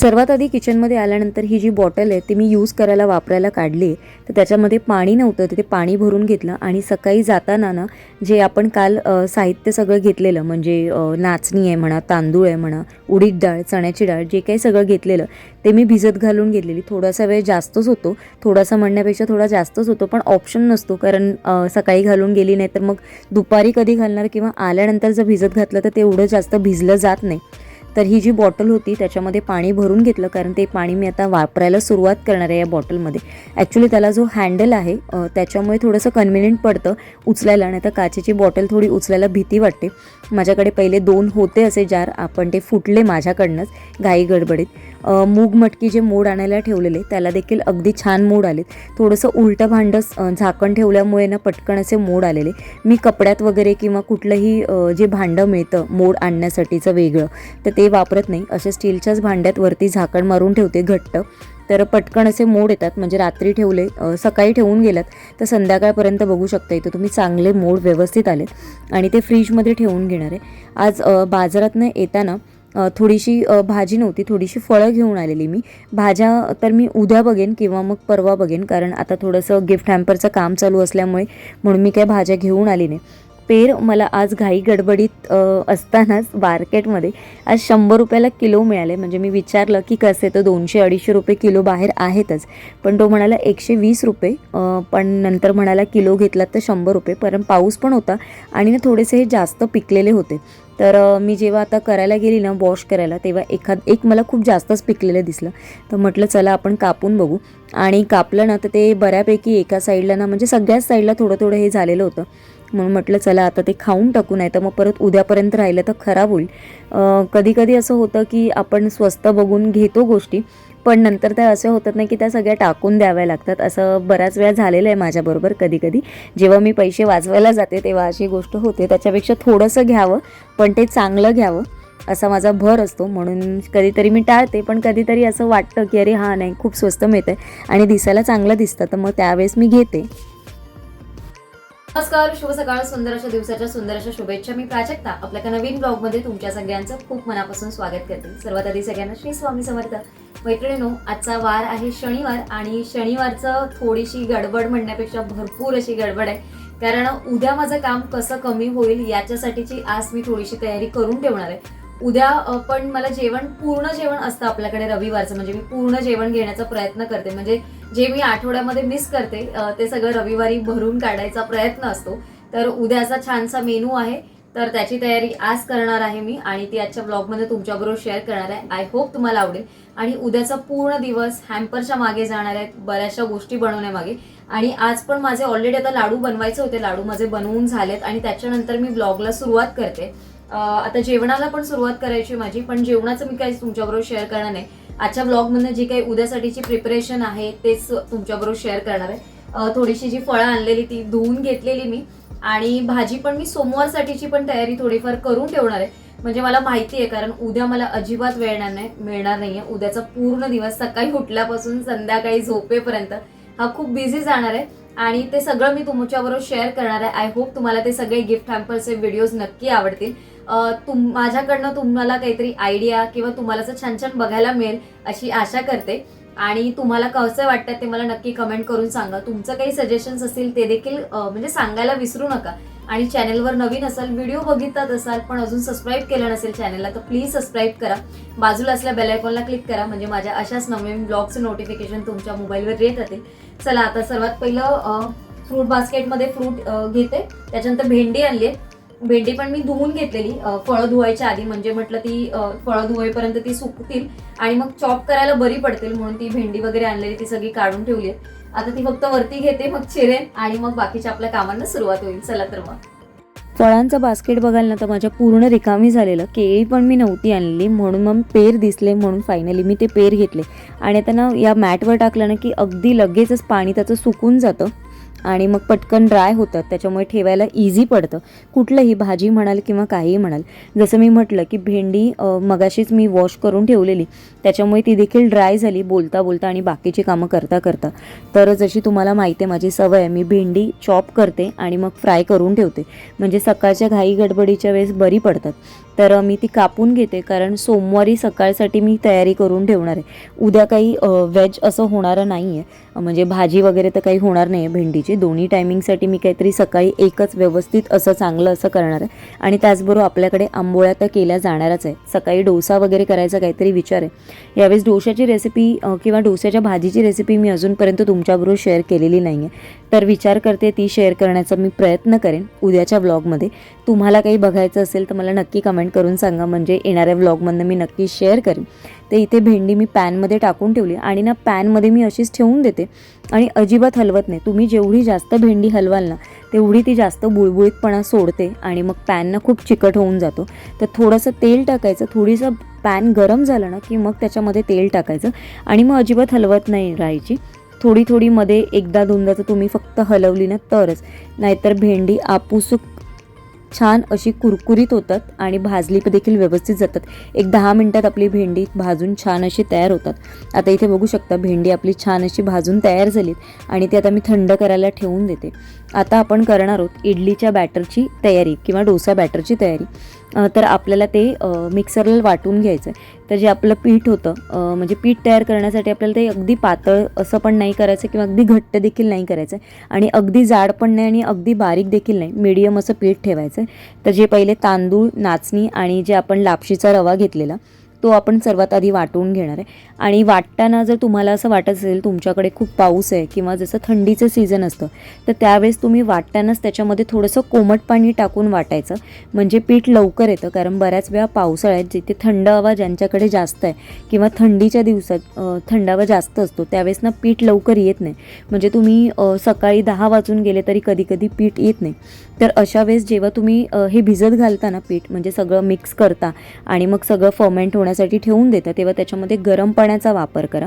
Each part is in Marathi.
सर्वात आधी किचनमध्ये आल्यानंतर ही जी बॉटल आहे ती मी यूज करायला वापरायला काढली. आहे तर त्याच्यामध्ये पाणी नव्हतं तर ते पाणी भरून घेतलं आणि सकाळी जाताना ना जे आपण काल साहित्य सगळं घेतलेलं म्हणजे नाचणी आहे म्हणा तांदूळ आहे म्हणा उडीद डाळ चण्याची डाळ जे काही सगळं घेतलेलं ते मी भिजत घालून घेतलेली. थोडासा वेळ जास्तच होतो. थोडासा म्हणण्यापेक्षा थोडा जास्तच होतो पण ऑप्शन नसतो कारण सकाळी घालून गेली नाही तर मग दुपारी कधी घालणार किंवा आल्यानंतर जर भिजत घातलं तर तेवढं जास्त भिजलं जात नाही. तर ही जी बॉटल होती त्याच्यामध्ये पाणी भरून घेतलं कारण ते पाणी मी आता वापरायला सुरुवात करणार आहे या बॉटलमध्ये. ॲक्च्युली त्याला जो हँडल आहे त्याच्यामुळे थोडंसं कन्व्हिनियंट पडतं उचलायला नाही तर काचेची बॉटल थोडी उचलायला भीती वाटते. माझ्याकडे पहिले दोन होते असे जार आपण ते फुटले माझ्याकडनंच घाई गडबडीत. मूग मटकी जे मोड आणायला ठेवलेले त्याला देखील अगदी छान मोड आलेत. थोडंसं उलटं भांडं झाकण ठेवल्यामुळे ना पटकन असे मोड आलेले. मी कपड्यात वगैरे किंवा कुठलंही जे भांडं मिळतं मोड आणण्यासाठीचं वेगळं तर ते वापरत नाही. असे स्टीलच्याच भांड्यात वरती झाकण मारून ठेवते घट्ट. तर पटकन असे मोड येतात म्हणजे रात्री ठेवले सकाळी ठेवून गेलात तर संध्याकाळपर्यंत बघू शकता इथं तुम्ही चांगले मोड व्यवस्थित आलेत. आणि ते फ्रीजमध्ये ठेवून घेणार आहे. आज बाजारातनं येताना थोडीशी भाजी नव्हती थोडीशी फळं घेऊन आलेली मी. भाज्या तर मी उद्या बघेन किंवा मग परवा बघेन कारण आता थोडंसं गिफ्ट हॅम्परचं काम चालू असल्यामुळे म्हणून मी काय भाज्या घेऊन आली नाही. पेर मला आज घाई गडबडीत असतानाच मार्केटमध्ये आज शंभर रुपयाला किलो मिळाले. म्हणजे मी विचारलं की कसे तर दोनशे अडीचशे रुपये किलो बाहेर आहेतच. पण तो म्हणाला एकशे वीस रुपये पण नंतर म्हणाला किलो घेतलात तर शंभर रुपये. कारण पाऊस पण होता आणि ना थोडेसे हे जास्त पिकलेले होते. तर मी जेव्हा आता करायला गेली ना वॉश करायला तेव्हा एखाद एक मला खूप जास्तच पिकलेलं दिसलं. तर म्हटलं चला आपण कापून बघू. आणि कापलं ना तर ते बऱ्यापैकी एका साईडला ना म्हणजे सगळ्याच साईडला थोडं थोडं हे झालेलं होतं. म्हणून म्हटलं चला आता ते खाऊन टाकू नाही तर मग परत उद्यापर्यंत राहिलं तर खराब होईल. कधी कधी असं होतं की आपण स्वस्त बघून घेतो गोष्टी पण नंतर त्या असं होतात नाही की त्या सगळ्या टाकून द्याव्या लागतात. असं बऱ्याच वेळा झालेलं आहे माझ्याबरोबर कधी कधी जेव्हा मी पैसे वाचवायला जाते तेव्हा अशी गोष्ट होते. त्याच्यापेक्षा थोडंसं घ्यावं पण ते चांगलं घ्यावं असा माझा भर असतो. म्हणून कधीतरी मी टाळते पण कधीतरी असं वाटतं की अरे हां नाही खूप स्वस्त मिळतं आणि दिसायला चांगलं दिसतं तर मग त्यावेळेस मी घेते. नमस्कार शुभ सकाळ सुंदर अशा दिवसाच्या सुंदर अशा शुभेच्छा. मी प्राजक्ता. आपल्या एका नवीन ब्लॉगमध्ये तुमच्या सगळ्यांचं खूप मनापासून स्वागत करते. सर्वात आधी सगळ्यांना श्री स्वामी समर्थ. मैत्रिणीनो आजचा वार आहे शनिवार आणि शनिवारचं थोडीशी गडबड म्हणण्यापेक्षा भरपूर अशी गडबड आहे. कारण उद्या माझं काम कसं कमी होईल याच्यासाठीची आज मी थोडीशी तयारी करून ठेवणार आहे. उद्या पण मला जेवण पूर्ण जेवण असतं आपल्याकडे रविवारचं. म्हणजे मी पूर्ण जेवण घेण्याचा प्रयत्न करते. म्हणजे जे मी आठवड्यामध्ये मिस करते ते सगळं रविवारी भरून काढायचा प्रयत्न असतो. तर उद्या असा छानसा मेनू आहे तर त्याची तयारी आज करणार आहे मी आणि ती आजच्या ब्लॉगमध्ये तुमच्याबरोबर शेअर करणार आहे. आय होप तुम्हाला आवडेल. आणि उद्याचा पूर्ण दिवस हॅम्परच्या मागे जाणार आहेत बऱ्याचशा गोष्टी बनवण्यामागे आणि आज पण माझे ऑलरेडी आता लाडू बनवायचे होते लाडू माझे बनवून झालेत आणि त्याच्यानंतर मी ब्लॉगला सुरुवात करते. आता जेवणाला पण सुरुवात करायची माझी पण जेवणाचं मी काही तुमच्याबरोबर शेअर करणार नाही. आजच्या ब्लॉगमधनं जी काही उद्यासाठीची प्रिपरेशन आहे तेच तुमच्याबरोबर शेअर करणार आहे. थोडीशी जी फळं आणलेली ती धुवून घेतलेली मी. आणि भाजी पण मी सोमवारसाठीची पण तयारी थोडीफार करून ठेवणार आहे. म्हणजे मला माहिती आहे कारण उद्या मला अजिबात वेळ नाही मिळणार नाहीये. उद्याचा पूर्ण दिवस सकाळी उठल्यापासून संध्याकाळी झोपेपर्यंत हा खूप बिझी जाणार आहे. आणि ते सगळं मी तुमच्याबरोबर शेअर करणार आहे. आय होप तुम्हाला ते सगळे गिफ्ट हॅम्परचे व्हिडिओज नक्की आवडतील. तुम माझ्याकडनं तुम्हाला काहीतरी आयडिया किंवा तुम्हाला असं छान छान बघायला मिळेल अशी आशा करते. आणि तुम्हाला कसं वाटतं ते मला नक्की कमेंट करून सांगा. तुमचं काही सजेशन्स असतील ते देखील म्हणजे सांगायला विसरू नका. आणि चॅनलवर नवीन असाल व्हिडिओ बघितलात असाल पण अजून सबस्क्राईब केलं नसेल चॅनलला तर प्लीज सबस्क्राईब करा. बाजूला असल्या बेल आयकॉनला क्लिक करा. म्हणजे माझ्या अशाच नवीन ब्लॉगचं नोटिफिकेशन तुमच्या मोबाईलवर येत राहतील. चला आता सर्वात पहिलं फ्रूट बास्केटमध्ये फ्रूट घेते. त्याच्यानंतर भेंडी आणली आहे. भेंडी पण मी धुवून घेतलेली. फळं धुवायच्या आधी म्हणजे म्हटलं ती फळं धुवायपर्यंत ती सुकतील आणि मग चॉप करायला बरी पडतील म्हणून ती भेंडी वगैरे आणलेली ती सगळी काढून ठेवली आहे. आता ती फक्त वरती घेते मग चिरेन आणि मग बाकीच्या आपल्या कामांना सुरुवात होईल. चला तर मग. फळांचं बास्केट बघाल ना तर माझ्या पूर्ण रिकामी झालेलं. केळी पण मी नव्हती आणलेली म्हणून मग पेर दिसले म्हणून फायनली मी ते पेर घेतले. आणि आता ना या मॅटवर टाकलं ना की अगदी लगेचच पाणी त्याचं सुकून जातं. आणि मग पटकन ड्राय होतात त्याच्यामुळे ठेवायला इझी पडतं. कुठलंही भाजी म्हणाल किंवा काहीही म्हणाल. जसं मी म्हटलं की भेंडी मगाशीच मी वॉश करून ठेवलेली. त्याच्यामुळे ती देखील ड्राय झाली बोलता बोलता आणि बाकीची कामं करता करता. तर जशी तुम्हाला माहिती आहे माझी सवय आहे मी भेंडी चॉप करते आणि मग फ्राय करून ठेवते. म्हणजे सकाळच्या घाई गडबडीच्या वेळेस बरी पडतात. तर मी ती कापून घेते कारण सोमवारी सकाळसाठी मी तयारी करून ठेवणार आहे. उद्या काही व्हेज असं होणारं नाही आहे म्हणजे भाजी वगैरे तर काही होणार नाही आहे भेंडीची. दोन्ही टायमिंगसाठी मी काहीतरी सकाळी एकच व्यवस्थित असं चांगलं असं करणार आहे. आणि त्याचबरोबर आपल्याकडे आंबोळ्या तर केल्या जाणारच आहे. सकाळी डोसा वगैरे करायचा काहीतरी विचार आहे. यावेळेस डोशाची रेसिपी किंवा डोस्याच्या भाजीची रेसिपी मी अजूनपर्यंत तुमच्याबरोबर शेअर केलेली नाही आहे तर विचार करते ती शेअर करण्याचा मी प्रयत्न करेन उद्याच्या व्लॉगमध्ये तुम्हाला काही बघायचं असेल तर मला नक्की कमेंट करून सांगा. म्हणजे येणाऱ्या व्लॉगमधनं मी नक्की शेअर करेन. तर इथे भेंडी मी पॅनमध्ये टाकून ठेवली आणि ना पॅनमध्ये मी अशीच ठेवून देते. आणि अजिबात हलवत नाही. तुम्ही जेवढी जास्त भेंडी हलवाल ना तेवढी ती जास्त बुळबुळीतपणा सोडते आणि मग पॅन ना खूप चिकट होऊन जातो. तर थोडंसं तेल टाकायचं. थोडीसं पॅन गरम झालं ना की मग त्याच्यामध्ये तेल टाकायचं. आणि मग अजिबात हलवत नाही राहायची. थोडी थोडी मध्ये एकदा दोनदा तर तुम्ही फक्त हलवली ना तरच. नाहीतर भेंडी आपूसूक छान अशी कुरकुरीत होतात आणि भाजली देखील व्यवस्थित जातात. एक दहा मिनटात आपली भेंडी भाजून छान अशी तयार होतात. आता इथे बघू शकता भेंडी आपली छान अशी भाजून तयार झालीत आणि ती आता मी थंड करायला ठेवून देते. आता आपण करणार आहोत इडलीच्या बॅटरची तयारी किंवा डोसा बॅटरची तयारी. तर आपल्याला ते मिक्सरला वाटून घ्यायचं आहे तर जे आपलं पीठ होतं म्हणजे पीठ तयार करण्यासाठी आपल्याला ते अगदी पातळ असं पण नाही करायचं किंवा अगदी घट्ट देखील नाही करायचं आणि अगदी जाड पण नाही आणि अगदी बारीक देखील नाही. मीडियम असं पीठ ठेवायचं आहे तर जे पहिले तांदूळ नाचणी आणि जे आपण लापशीचा रवा घेतलेला तो आपण सर्वात आधी वाटून घेणार आहे. आणि वाटताना जर तुम्हाला असं वाटत असेल तुमच्याकडे खूप पाऊस आहे किंवा जसं थंडीचं सीझन असतं तर त्यावेळेस तुम्ही वाटतानाच त्याच्यामध्ये थोडंसं कोमट पाणी टाकून वाटायचं. म्हणजे पीठ लवकर येतं कारण बऱ्याच वेळा पावसाळ्यात जिथे थंड हवा ज्यांच्याकडे जास्त आहे किंवा थंडीच्या दिवसात थंड हवा जास्त असतो त्यावेळेस ना पीठ लवकर येत नाही. म्हणजे तुम्ही सकाळी दहा वाजून गेले तरी कधी कधी पीठ येत नाही. तर अशा वेळेस जेव्हा तुम्ही हे भिजत घालता ना पीठ म्हणजे सगळं मिक्स करता आणि मग सगळं फर्मेंट होण्यासाठी ठेवून देता तेव्हा त्याच्यामध्ये गरम पाण्याचा वापर करा.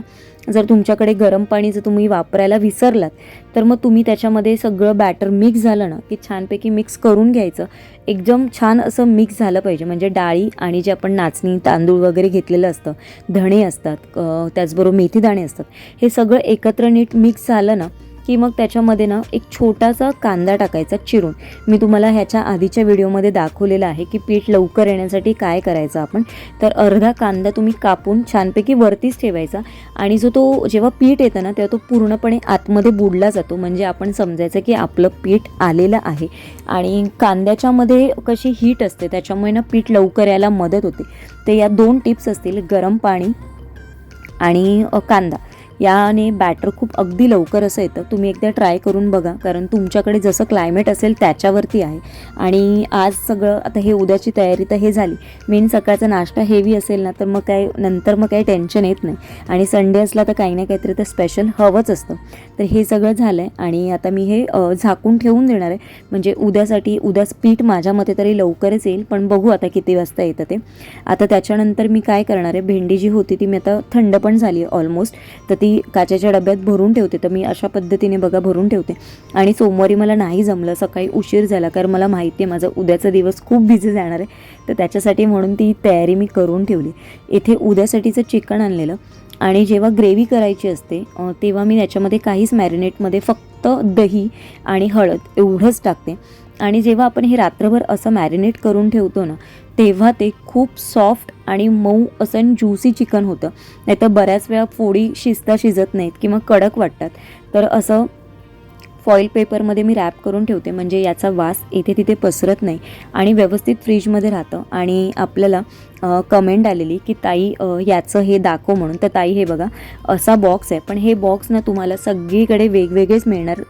जर तुमच्याकडे गरम पाणी जर तुम्ही वापरायला विसरलात तर मग तुम्ही त्याच्यामध्ये सगळं बॅटर मिक्स झालं ना की छानपैकी मिक्स करून घ्यायचं. एकदम छान असं मिक्स झालं पाहिजे. म्हणजे डाळी आणि जे आपण नाचणी तांदूळ वगैरे घेतलेलं असतं धणे असतात त्याचबरोबर मेथी दाणे असतात हे सगळं एकत्र नीट मिक्स झालं ना की मग त्याच्यामध्ये ना एक छोटासा कांदा टाकायचा चिरून. मी तुम्हाला ह्याच्या आधीच्या व्हिडिओमध्ये दाखवलेलं आहे की पीठ लवकर येण्यासाठी काय करायचं आपण. तर अर्धा कांदा तुम्ही कापून छानपैकी वरतीच ठेवायचा आणि जो तो जेव्हा पीठ येतं ना तेव्हा तो पूर्णपणे आतमध्ये बुडला जातो. म्हणजे आपण समजायचं की आपलं पीठ आलेलं आहे. आणि कांद्याच्यामध्ये कशी हीट असते त्याच्यामुळे ना पीठ लवकर यायला मदत होते. तर या दोन टिप्स असतील गरम पाणी आणि कांदा. याने बॅटर खूप अगदी लवकर असं येतं. तुम्ही एकदा ट्राय करून बघा कारण तुमच्याकडे जसं क्लायमेट असेल त्याच्यावरती आहे. आणि आज सगळं आता हे उद्याची तयारी तर हे झाली. मेन सकाळचा नाश्ता हेवी असेल ना तर मग काय नंतर मग काही टेन्शन येत नाही. आणि संडे असला तर काही ना काहीतरी तर स्पेशल हवंच असतं. तर हे सगळं झालं आहे आणि आता मी हे झाकून ठेवून देणार आहे. म्हणजे उद्यासाठी उद्या पीठ माझ्या मते तरी लवकरच येईल पण बघू आता किती वाजता येतं ते. आता त्याच्यानंतर मी काय करणार आहे भेंडी जी होती ती मी आता थंड पण झाली आहे ऑलमोस्ट तर ती काचेच्या डब्यात भरून ठेवते. तर मी अशा पद्धतीने बघा भरून ठेवते. आणि सोमवारी मला नाही जमलं सकाळी उशीर झाला कारण मला माहिती आहे माझा उद्याचा दिवस खूप बिझी जाणार आहे. तर त्याच्यासाठी म्हणून ती तयारी मी करून ठेवली. इथे उद्यासाठीचं चिकन आणलेलं. आणि जेव्हा ग्रेव्ही करायची असते तेव्हा मी त्याच्यामध्ये काहीच मॅरिनेटमध्ये फक्त दही आणि हळद एवढंच टाकते. आणि जेव्हा आपण हे रात्रभर असं मॅरिनेट करून ठेवतो ना तेव्हा ते खूप सॉफ्ट आणि मऊ असं आणि ज्युसी चिकन होतं. नाहीतर बऱ्याच वेळा फोडी शिजता शिजत नाहीत किंवा कडक वाटतात. तर असं फॉईल पेपरमध्ये मी रॅप करून ठेवते. म्हणजे याचा वास इथे तिथे पसरत नाही. आणि व्यवस्थित फ्रीजमध्ये राहतं. आणि आपल्याला कमेंट आलेली की ताई याचं हे दाखव म्हणून. तर ताई हे बघा असा बॉक्स आहे. पण हे बॉक्स ना तुम्हाला सगळीकडे वेगवेगळेच मिळणार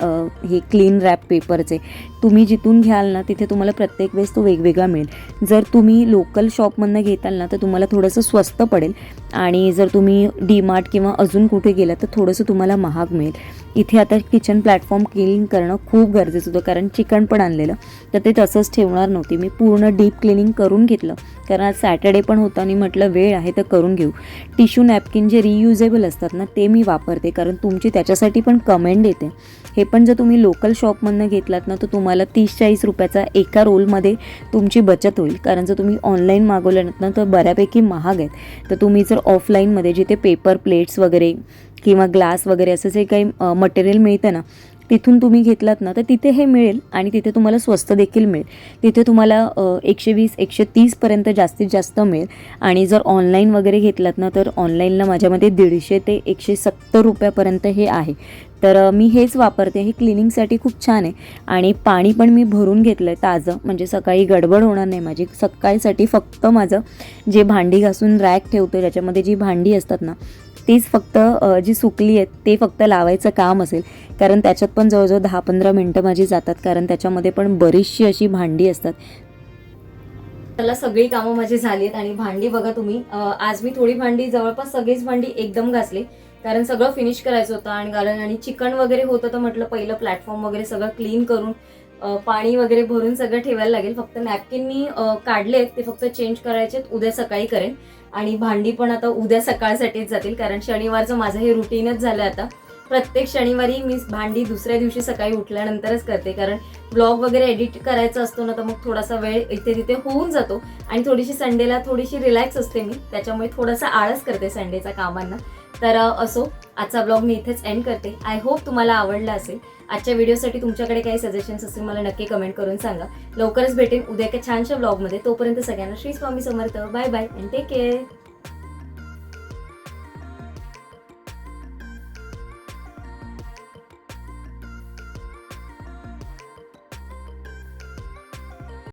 हे क्लीन रॅप पेपरचे तुम्ही जिथून घ्याल ना तिथे तुम्हाला प्रत्येक वेळेस तो वेगवेगळा मिळेल. जर तुम्ही लोकल शॉपमधनं घेताल ना तर तुम्हाला थोडंसं स्वस्त पडेल. आणि जर तुम्ही डीमार्ट किंवा अजून कुठे गेला तर थोडंसं तुम्हाला महाग मिळेल. इथे आता किचन प्लॅटफॉर्म क्लीन करणं खूप गरजेचं होतं कारण चिकन पण आणलेलं. तर ते तसंच ठेवणार नव्हते. मी पूर्ण डीप क्लिनिंग करून घेतलं. कारण आज सॅटर्डे पण होतं आणि म्हटलं वेळ आहे तर करून घेऊ. टिश्यू नॅपकिन जे रियुजेबल असतात ना ते मी वापरते कारण तुमची त्याच्यासाठी पण कमेंट येते. हे पण जर तुम्ही लोकल शॉपमधनं घेतलात ना तर तुम्हाला तीस चाळीस रुपयाचा एका रोलमध्ये तुमची बचत होईल. कारण जर तुम्ही ऑनलाईन मागवलं ना तर बऱ्यापैकी महाग आहेत. तर तुम्ही जर ऑफलाईनमध्ये जिथे पेपर प्लेट्स वगैरे किंवा ग्लास वगैरे असं जे काही मटेरियल मिळतं ना तिथून तुम्ही घेतलात ना तर तिथे हे मिळेल आणि तिथे तुम्हाला स्वस्त देखील मिळेल. तिथे तुम्हाला एकशे वीस एकशे तीसपर्यंत जास्तीत जास्त मिळेल. आणि जर ऑनलाईन वगैरे घेतलात ना तर ऑनलाईनला माझ्यामध्ये दीडशे ते एकशे सत्तर रुपयापर्यंत हे आहे. तर मी हेच वापरते. हे क्लिनिंगसाठी खूप छान आहे. आणि पाणी पण मी भरून घेतलं आहे ताजं. म्हणजे सकाळी गडबड होणार नाही माझी. सकाळीसाठी फक्त माझं जे भांडी घासून रॅक ठेवतो ज्याच्यामध्ये जी भांडी असतात ना तीच फक्त जी सुकली आहेत ते फक्त लावायचं काम असेल. कारण त्याच्यात पण जवळजवळ दहा पंधरा मिनटं माझी जातात. कारण त्याच्यामध्ये पण बरीचशी अशी भांडी असतात. त्याला सगळी कामं माझी झाली आहेत. आणि भांडी बघा तुम्ही आज मी थोडी भांडी जवळपास सगळीच भांडी एकदम घासली. कारण सगळं फिनिश करायचं होतं. आणि कारण आणि चिकन वगैरे होतं तर म्हटलं पहिलं प्लॅटफॉर्म वगैरे सगळं क्लीन करून पाणी वगैरे भरून सगळं ठेवायला लागेल. फक्त नॅपकिन मी काढले ते फक्त चेंज करायचे उद्या सकाळी करेन. आणि भांडी पण आता उद्या सकाळसाठीच जातील कारण शनिवारचं माझं हे रुटीनच झालं आता. प्रत्येक शनिवारी मी भांडी दुसऱ्या दिवशी सकाळी उठल्यानंतरच करते कारण ब्लॉग वगैरे एडिट करायचा असतो ना तर मग थोडासा वेळ इथे तिथे होऊन जातो. आणि थोडीशी संडेला थोडीशी रिलॅक्स असते मी त्याच्यामुळे थोडासा आळस करते संडेच्या कामांना. तर असो आजचा ब्लॉग मी इथेच एंड करते. आय होप तुम्हाला आवडला असेल. आजच्या व्हिडिओसाठी तुमच्याकडे काही सजेशन्स असतील मला नक्की कमेंट करून सांगा. लवकरच भेटेन उद्या एका छानशा ब्लॉगमध्ये तोपर्यंत सगळ्यांना Shri Swami Samarth. Bye bye and take care